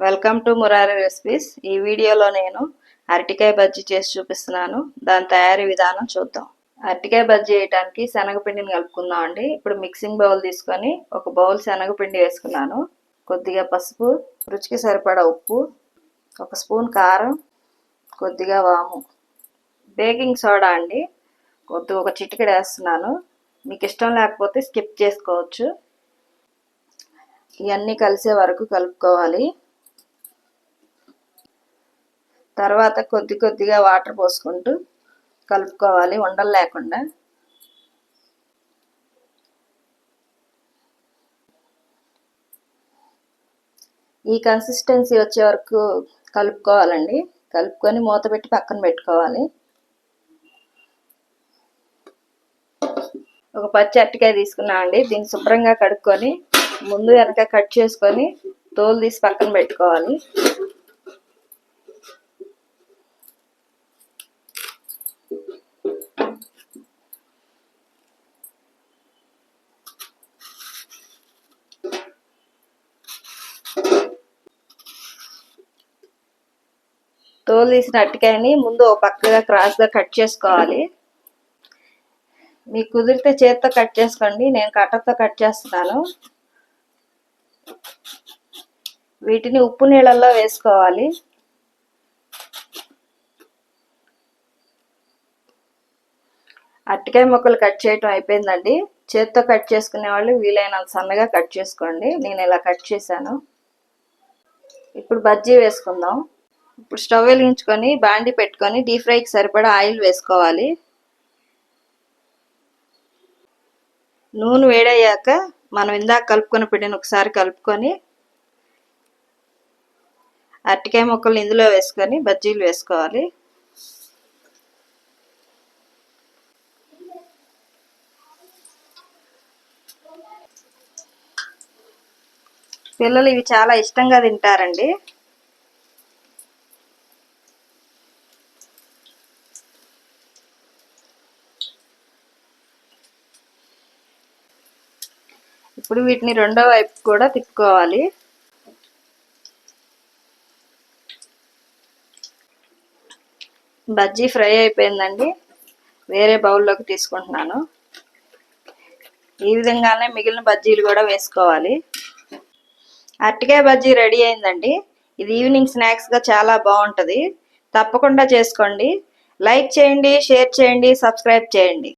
Welcome to Murari recipes ఈ వీడియోలో నేను అరటికాయ బజ్జీ చేసి చూపిస్తున్నాను. దాని తయారీ విధానం చూద్దాం. అరటికాయ బజ్జీ వేయడానికి శనగపిండిని కలుపుకుందాం అండి. ఇప్పుడు మిక్సింగ్ బౌల్ తీసుకొని ఒక బౌల్ శనగపిండి వేసుకున్నాను. కొద్దిగా పసుపు రుచికి సరిపడా ఉప్పు ఒక స్పూన్ కారం కొద్దిగా వాము. బేకింగ్ సోడా అండి. కొద్దిగా ఒక చిటికెడు వేస్తున్నాను. మీకు ఇష్టం లేకపోతే స్కిప్ చేసుకోవచ్చు. ఇవన్నీ కలిసే వరకు కలుపుకోవాలి. తర్వాత కొద్ది కొద్దిగా వాటర్ పోసుకుంటూ కలుపుకోవాలి ఉండలు లేకుండా. ఈ కన్సిస్టెన్సీ వచ్చే వరకు కలుపుకోవాలండి. కలుపుకొని మూత పెట్టి పక్కన పెట్టుకోవాలి. ఒక పచ్చి అరటికాయ తీసుకున్నాం అండి. దీన్ని శుభ్రంగా కడుక్కొని ముందు వెనక కట్ చేసుకొని తోలు తీసి పక్కన పెట్టుకోవాలి. తోలు తీసిన అరటికాయని ముందు పక్కగా క్రాస్గా కట్ చేసుకోవాలి. మీకు కుదిరితే చేత్తో కట్ చేసుకోండి నేను కట్టతో కట్ చేస్తున్నాను. వీటిని ఉప్పు నీళ్ళల్లో వేసుకోవాలి. అరటికాయ మొక్కలు కట్ చేయటం అయిపోయిందండి. చేత్తో కట్ చేసుకునే వాళ్ళు వీలైనంత సన్నగా కట్ చేసుకోండి. నేను ఇలా కట్ చేశాను. ఇప్పుడు బజ్జీ వేసుకుందాం. ఇప్పుడు స్టవ్ వెలిగించుకొని బాండి పెట్టుకొని డీప్ ఫ్రైకి సరిపడా ఆయిల్ వేసుకోవాలి. నూనె వేడయ్యాక మనం ఇందాక కలుపుకొని పిండిని ఒకసారి కలుపుకొని అరటికాయ ముక్కలు ఇందులో వేసుకొని బజ్జీలు వేసుకోవాలి. పిల్లలు ఇవి చాలా ఇష్టంగా తింటారండి. ఇప్పుడు వీటిని రెండో వైపు కూడా తిప్పుకోవాలి. బజ్జీ ఫ్రై అయిపోయిందండి. వేరే బౌల్లోకి తీసుకుంటున్నాను. ఈ విధంగానే మిగిలిన బజ్జీలు కూడా వేసుకోవాలి. అరటికాయ బజ్జీ రెడీ అయిందండి. ఇది ఈవినింగ్ స్నాక్స్గా చాలా బాగుంటుంది. తప్పకుండా చేసుకోండి. లైక్ చేయండి షేర్ చేయండి సబ్స్క్రైబ్ చేయండి.